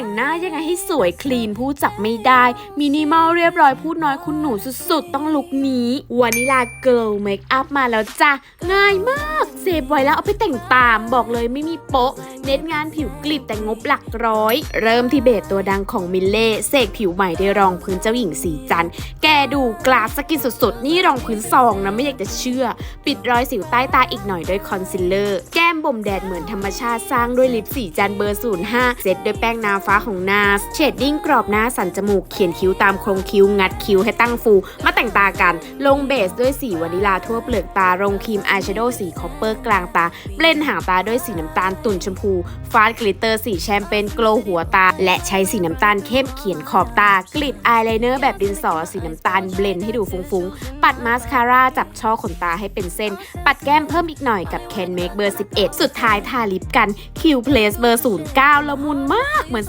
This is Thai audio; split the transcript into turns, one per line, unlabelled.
แต่งหน้ายังไงให้สวยคลีนผู้จับไม่ได้ มินิมอลเรียบร้อยพูดน้อยคุณหนูสุดๆ ต้องลุกนี้วานิลาเกิลเมคอัพมาแล้วจ้ะง่ายมาก เซฟไว้แล้วเอาไปแต่งตามบอกเลยไม่มีโป๊ะ เน้นงานผิวกลิบแต่งบหลักร้อย เริ่มที่เบสตัวดังของมิลเล่เสกผิวใหม่ได้รองพื้นเจ้าหญิงสีจันแกดูกลาสกินสดๆ นี่รองพื้นซองนะไม่อยากจะเชื่อ ปิดรอยสิวใต้ตาอีกหน่อยด้วยคอนซีลเลอร์ แก้มบ่มแดดเหมือนธรรมชาติสร้างด้วยลิปสีจันทร์เบอร์ 05เซตด้วยแป้งนาฟ้าของนาสเชดดิ้งกรอบหน้าสันจมูกเขียนคิ้วตามโครงคิ้วงัดคิ้วให้ตั้งฟู มาแต่งตากัน ลงเบสด้วยสีวานิลาทั่วเปลือกตาลงครีมอายแชโดว์สีคอปเปอร์กลางตา เบลนหางตาด้วยสีน้ำตาลตุ่นชมพู ฟาดกลิตเตอร์สีแชมเปญโกลหัวตา และใช้สีน้ำตาลเข้มเขียนขอบตา กลิดอายไลเนอร์แบบดินสอสีน้ำตาลเบลนให้ดูฟุ้งๆ ปัดมาสคาร่าจับช่อขนตาให้เป็นเส้น ปัดแก้มเพิ่มอีกหน่อยกับแคนเมกเบอร์ 11 สุดท้ายทาลิปกันคิวเพลสเบอร์09ละมุนมากเหมือน